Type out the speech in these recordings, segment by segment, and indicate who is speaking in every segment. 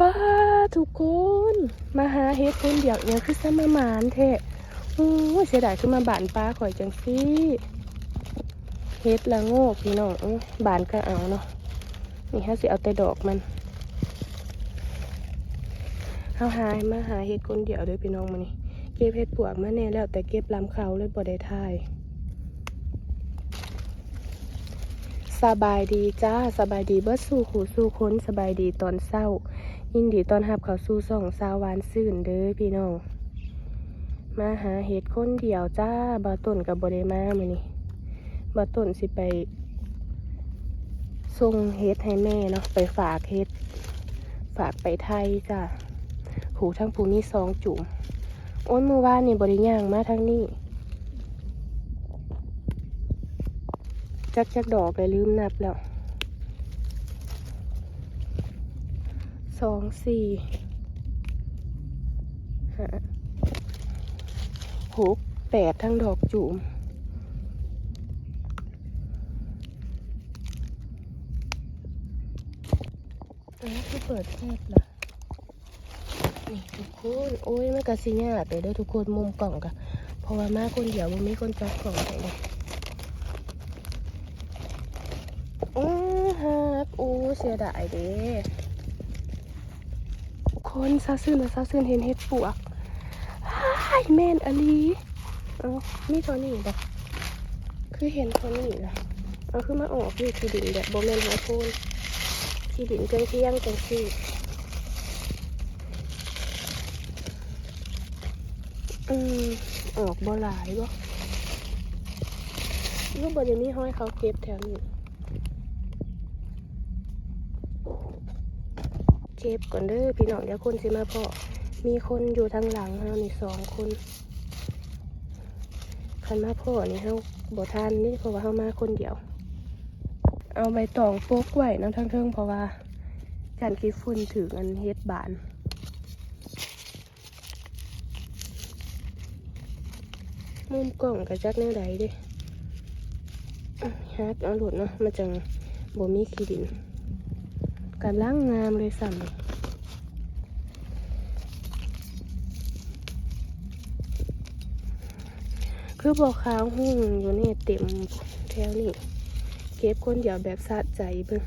Speaker 1: ป้าทุกคน มาหาเฮ็ดคนเดียวเนี่ยคือสมามานแท้โอ้เสียดายขึ้นมาบานป้าข่อยจังสิเฮ็ดละโงกพี่น้องบานก็เอาเนาะนี่ฮะสิเอาแต่ดอกมันเฮาหายมาหาเฮ็ดคนเดียวด้วยพี่น้องมานี่เก็บเฮ็ดปวกมาแน่แล้วแต่เก็บลำเขาเลยบ่ได้ทายสบายดีจ้าสบายดีเบิดสู่ขู่สู่ค้นสบายดีตอนเศร้า ยินดีตอนหับเขาสู่ส่องสาววานซื่นเด้อพี่น้อง มาหาเห็ดคนเดียวจ้าบาต้นกับบไดมามานี่บาต้นสิไปส่งเฮ็ดให้แม่เนาะไปฝากเฮ็ด ฝากไปไทยจ้าผูทั้งผูมีสองจุ่มโอ้ยมือว่านนี่บริย่างมาทั้งนี้จักจักดอกเลยลืมนับแล้ว สองสี่ห้าหกแปดทั้งดอกจุ่มอันนี้คือเปิดแคบนะนี่ทุกคนโอ้ยมันกระสิญาดเลยเด้ทุกคนมุมกล่องกะเพราะว่ามาคนเดียวมันมีคนจับกล่องให้เลยอือฮักอู้เสียดายเด้ คนซาซึนและซาซึนเห็นเห็ดปวกฮ้แม่นอลีเอามีตัวนี้บ่คือเห็นตัวนี้ล่ะเอาคือมาออกอยู่ที่ดินแบบโบ่แมนหัวโพนที่ดินเพียงเพียงจังซี่อืมออกบ่หลายบ่ลูกบ่ได้มีห้อยเขาเก็บแถวนี้ ก็บก่อนเด้อพี่น้องเดี๋ยวคนสิมาพอมีคนอยู่ทางหลังเฮานี่สองคนคันมาพ่อนี่เฮาบ่ทันนี่เพราะว่าเฮามาคนเดียว เอาใบตองโปกไว้น้ำทั้งเทิงเพราะว่าการคิดฝุ่นถึงอันเฮ็ดบานมุมกล่องกับจักแนวใดด้อื้อฮักเอาหลุดเนาะมันจังบ่มีขี้ดินกำลังงามเลยสั่น คือบอกขาวหุ่งอยู่นี่เต็มแถวนี่เก็บคนเดียวแบบสะใจเบิ่ง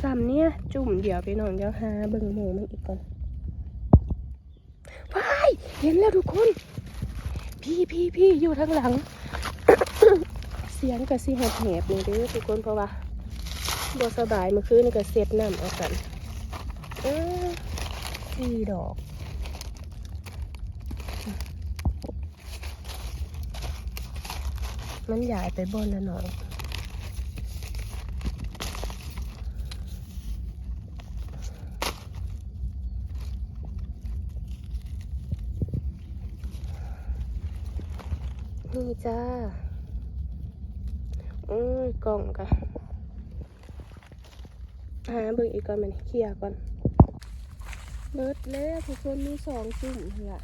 Speaker 1: ซ้ำเนี่ยจุ่มเดี๋ยวไปนอนเดี๋ยวหาเบิ่งหมูมันอีกก่อนว้ายเห็นแล้วทุกคน พี่พี่พี่อยู่ทางหลัง เสียงกระซิแหบแหบๆนี่เด้อทุกคนเพราะว่าบสบายเมื่อคืนนี่ก็เซ็ตน้ำเอากันเออสี่ดอกมันใหญ่ไปบนแล้วหน่อย นี่จ้าโอ้ยกล่องกะหาเบิ่งอีกก่อนมันเคลียร์ก่อนเบิดแล้วทุกคนมีสองจุ่มเหือ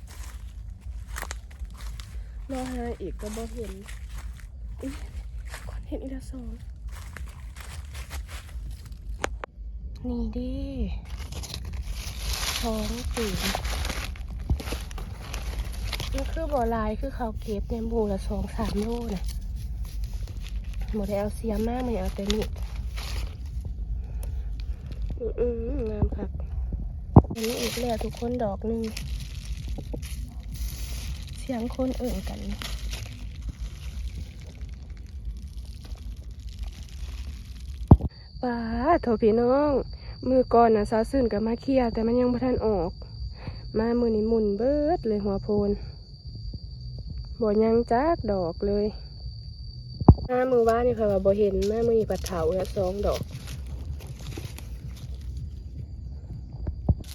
Speaker 1: รอหาอีกก็บ่เห็นอุ๊ยก่อนเห็นอีกแล้วสองนี่ดิสองจุ่ มันคือบ่อลายคือเขาเก็บเนี่ยบูละสองสามโลนะหมดแอลเซียมากเลยเอาแต่นี่อืออืองามครับอันนี้อีกแล้วทุกคนดอกหนึ่งเสียงคนเอิ่นกันป้าโถพี่น้อง มือก่อนนะซาซึนกับมาเคียแต่มันยังไม่ทันออก มามือนี้มุนเบิดเลยหัวโพน บ่ยังจักดอกเลยห้ามือว่านี่ค่ะว่าบ่เห็นแม่มือนี่ปัดเถาแล้วสองดอก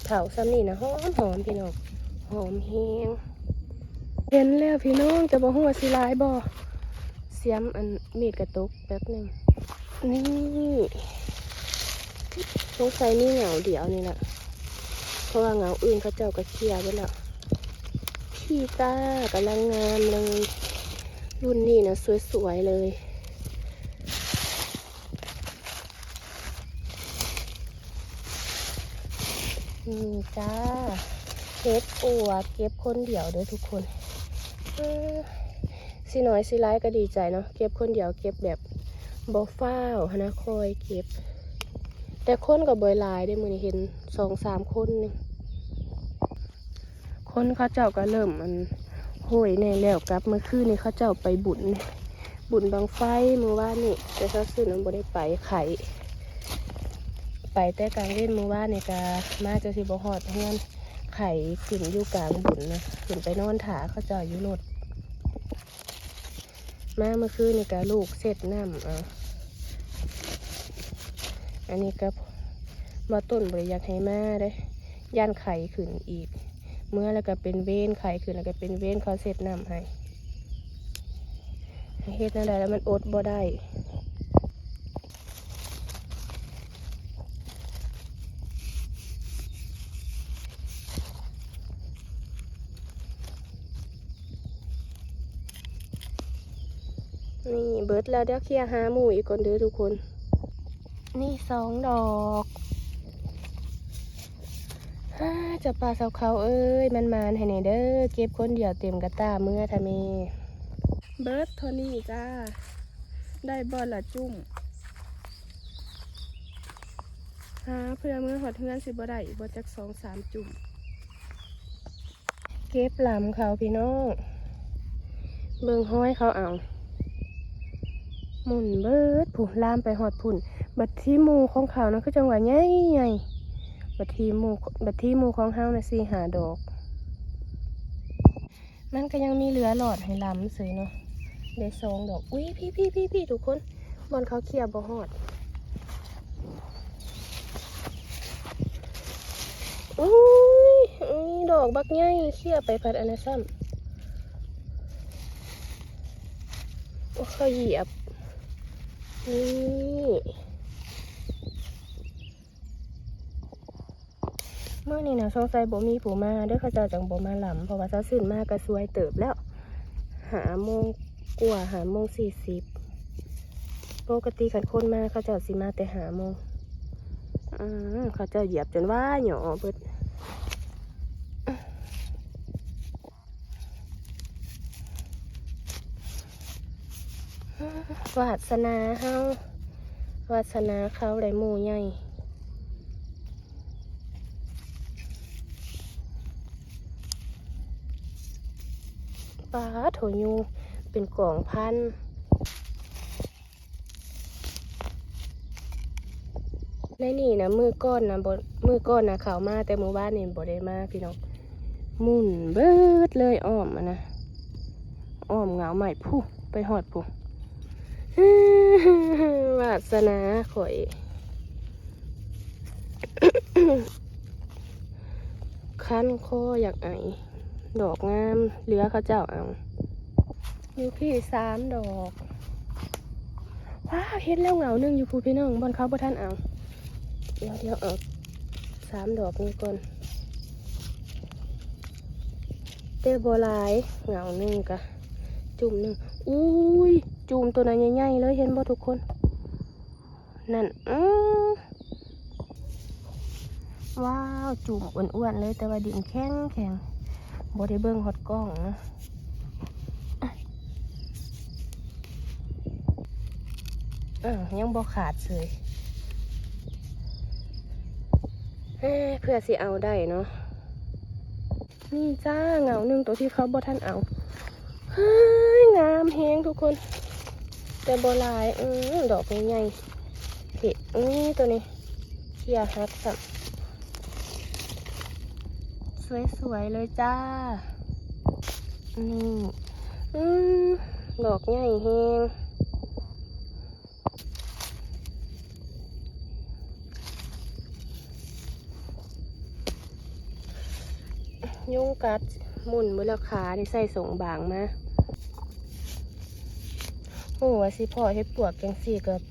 Speaker 1: เถาซ้ำนี่นะหอมหอมพี่น้องหอมแฮงเห็นแล้วพี่น้องจะบ่หัวาสิลายบ่เสียมอันมีดกระตุกแป๊บหนึ่งนี่สงสัยมีเหงาเดียวนี่แหละเพราะว่าเหงาอื่นเขาเจ้าก็เคลียร์ไว้แล้ว พี่ตากำลังงามเลย รุ่นนี้นะสวยๆเลยนี่จ้าเฮ็ดอัวเก็บคนเดียวเด้อทุกคนสิน้อยสิร้ายก็ดีใจเนาะเก็บคนเดียวเก็บแบบบ่ฟ้าวนะคอยเก็บ แต่คนกับบอยลายได้มือนเห็นสองสามคนนึง คนเขาเจ้าก็เริ่มมันโหยแน่แล้วกลับเมื่อคืนนี้เขาเจ้าไปบุญบุญบางไฟเมื่อวานนี่แต่เขาซื้อนั้นบ่ได้ไปไข่ไปแต่กลางเล่นมือว่านนี่กามาจะสิบหอดเพื่อนไข่ขึ้นอยู่กลางบุญนะขึ้นไปนอนถาเขาเจ้าอยู่รถมาเมื่อคืนนี่กาลูกเสร็จน้ำเอาอันนี้ก็มาต้นบริยากให้มาได้ย่านไข่ขึ้นอีก เมื่อแล้วก็เป็นเว้นไข่ขึ้นแล้วก็เป็นเว้นเขาเสร็จน้ำให้เฮ็ดนั่นแหละแล้วมันอดบ่ได้นี่เบิร์ดแล้วเดี๋ยวเคลียร์หาหมูอีกคนเด้อทุกคน นี่สองดอก ฮ่าจะปลาเสาเขาเอ้ย มันมานให้ไหนเด้อ เก็บคนเดียวเต็มกระตาเมื่อทำเม เบิร์ดโทนี่จ้า ได้บอลละจุ่มหาเพื่อเมื่อหอดเพื่อนสิบ่ได้บ่จักสองสามจุ่ม เก็บลำเขาพี่น้อง เบิ่งห้อยเขาเอาหมุนเบิดผุลามไปหอดผุ่น บัดที่มูของเขานะคือจังหวะใหญ่ใหญ่ บัดที่หมูบัดที่หมูของเฮานะสี่หาดอก มันก็ยังมีเหลือหลอดให้ลำซื้อเนาะได้สองดอก อุ้ยพี่พี่พี่พี่ทุกคนบอลเขาเคลียร์บ่หอดอุ้ยอุ้ยดอกบักใหญ่เคลียร์ไปพัดอันนั้นซ้ำโอ้เขาเหยียบนี่ เมื่อนี่นะสงสัยบ่มีผู้มาเด้อเขาเจ้าจังบ่มาหลำเพราะว่าเช้าสื่นมากก็สวยเติบแล้ว หาโมงกว่าหาโมงสี่สิบปกติขันคนมาเขาเจ้าสิมาแต่หาโมงอืมเขาเจ้าเหยียบจนว่าหยอเบิดวาสนาเฮาวาสนาเขาได้หมูใหญ่ ปลาโถยูเป็นกล่องพันในนี่นะมือก้อนนะบมือก้อนนะเขามาแต่มือบ้านนี่บ่ได้มาพี่น้องมุนเบิดเลยอ้อมนะอ้อมเงาใหม่ผู้ไปหอดผู้วาสนาข่อยคันคออยากไอ ดอกงามเหลือเขาเจ้าเอาอยู่พี่สามดอกว้าวเห็นแล้วเหงาหนึ่งอยู่ผู้พี่น้องบนเขาบ่ท่านเอาเดี๋ยวเดี๋ยวเอาสามดอกนี้ก่อนเตโบหลายเหงาหนึ่งกะจุ่มหนึ่งอุ้ยจุ่มตัวนั้นใหญ่ๆเลยเห็นบ่ทุกคน นั่นอือว้าว จุ่มอ้วนๆเลยแต่ว่าดินแข็งแข็ง บ่ได้เบิ่งฮอดกล้องนะอ้าวยังบ่ขาดเลยเพื่อสิเอาได้เนาะนี่จ้าเงาหนึ่งตัวที่เขาบ่ท่านเอาเฮ้ยงามแฮงทุกคน แต่โบหลายอือดอกใหญ่ๆเห็ดนี่ตัวนี้เขียฮักสับ สวยๆเลยจ้า นี่อือดอกใหญ่แฮงยุ่งกัดหมุนมือละขาได้ใส่ส่งบางมาโอ้ว่าสิพ่อเฮ็ดปวกจังสี่กับ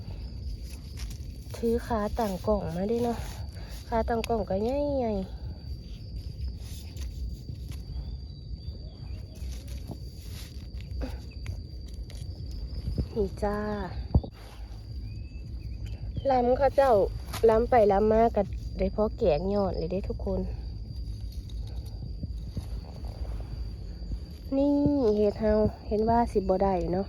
Speaker 1: ถือขาต่างกล่องมาดิเนาะขาต่างกล่องก็ใหญ่ นี่จ้าล้ำข้าเจ้าล้ำไปล้ำมากับได้พอแกงยอดเลยได้ทุกคน นี่เห็ดเฮาเห็นว่าสิบบ่ได้เนาะ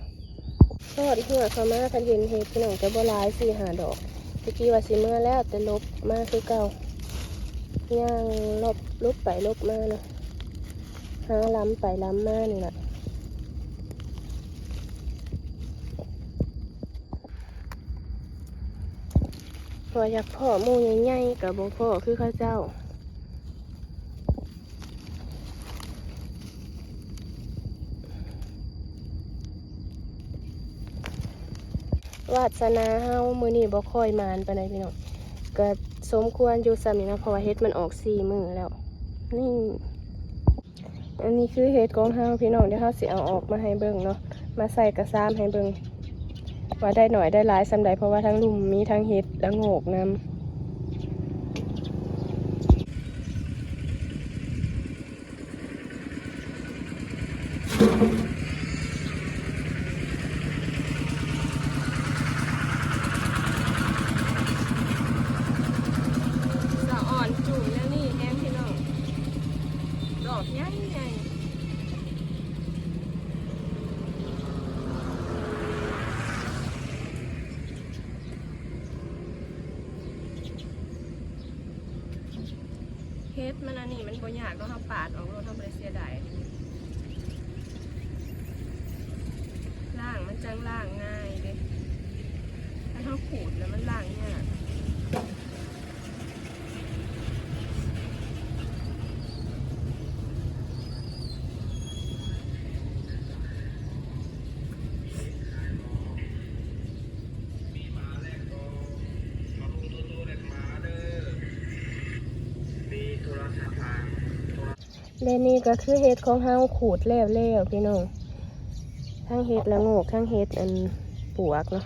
Speaker 1: ทอดเหือเขามาคันเห็นเห็ดพี่น้องจะบ่หลายสี่หาดอกตะกี้ว่าสิเมื่อแล้วแต่ลบมาคือเก่าย่างลบลบไปลบมาเนาะหาล้ำไปล้ำมานี่แหละ พออยากพ่อมูใหญ่ๆกับบ่พ่อคือเข้าเจ้าวาสนาเฮามือนี้บ่ค่อยมานไปานพี่น้องก็สมควรอยู่ซ้ำนี่นะเพราะว่าเฮ็ดมันออกสี่มือแล้ว นี่ อันนี้คือเฮ็ดของเฮาพี่น้องเดี๋ยวเฮาสิเอาออกมาให้เบิ่งเนาะมาใส่กระซามให้เบิ่ง ว่าได้หน่อยได้หลายซำใดเพราะว่าทั้งลุมมีทั้งเฮ็ดและโงกนำะอ่อนจุ่มแล้วนี่แห้งพี่น้องดอกใหญ่ๆ เฮ็ดมันอันนี้มันบ่ยากก็ทำปาดออกรถเฮาบ่ได้เสียดายล่างมันจังล่างง่ายเด้ถ้าเขาขูดแล้วมันล่างยาก และนี่ก็คือเฮ็ดของเฮาขูดแล้วแล้วพี่น้องทั้งเฮ็ดละโงกทั้งเฮ็ดอันปวกเนาะ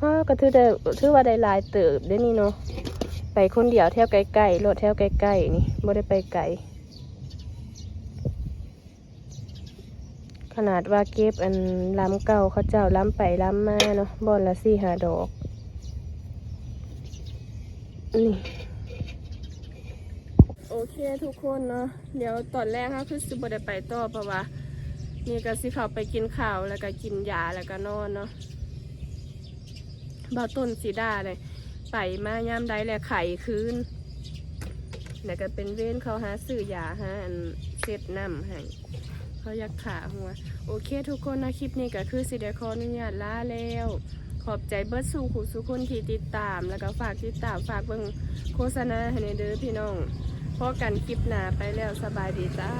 Speaker 1: อ้าวก็ถือได้ถือว่าได้ลายเติบได้นี่เนาะไปคนเดียวแถวใกล้ๆรถแถวใกล้ๆนี่บ่ได้ไปไกลขนาดว่าเก็บอันล้ำเก่าเขาเจ้าล้ำไปล้ำมาเนาะบอนละสี่หาดอกนี่ เคทุกคนเนาะเดี๋ยวตอนแรกค่ะคือสิบได้ไปต่อเพราะว่านี่ก็สิเขาไปกินข้าวแล้วก็กินยาแล้วก็นอนเนาะบ่าต้นสีดาเลยไปมายามใดแหละไข่คืนแล้วก็เป็นเว้นเขาหาซื้อยาหาอันเซตน้ำให้เขาอยากขาหัว โอเคทุกคนนะคลิปนี้ก็คือสิเดขออนุญาตลาแล้ว ขอบใจเบิร์ดสู่ขู่สุคนที่ติดตาม แล้วก็ฝากติดตามฝากเบิ่งโฆษณาให้ในเด้อพี่น้อง พอกันคลิปหน้าไปแล้วสบายดีจ้า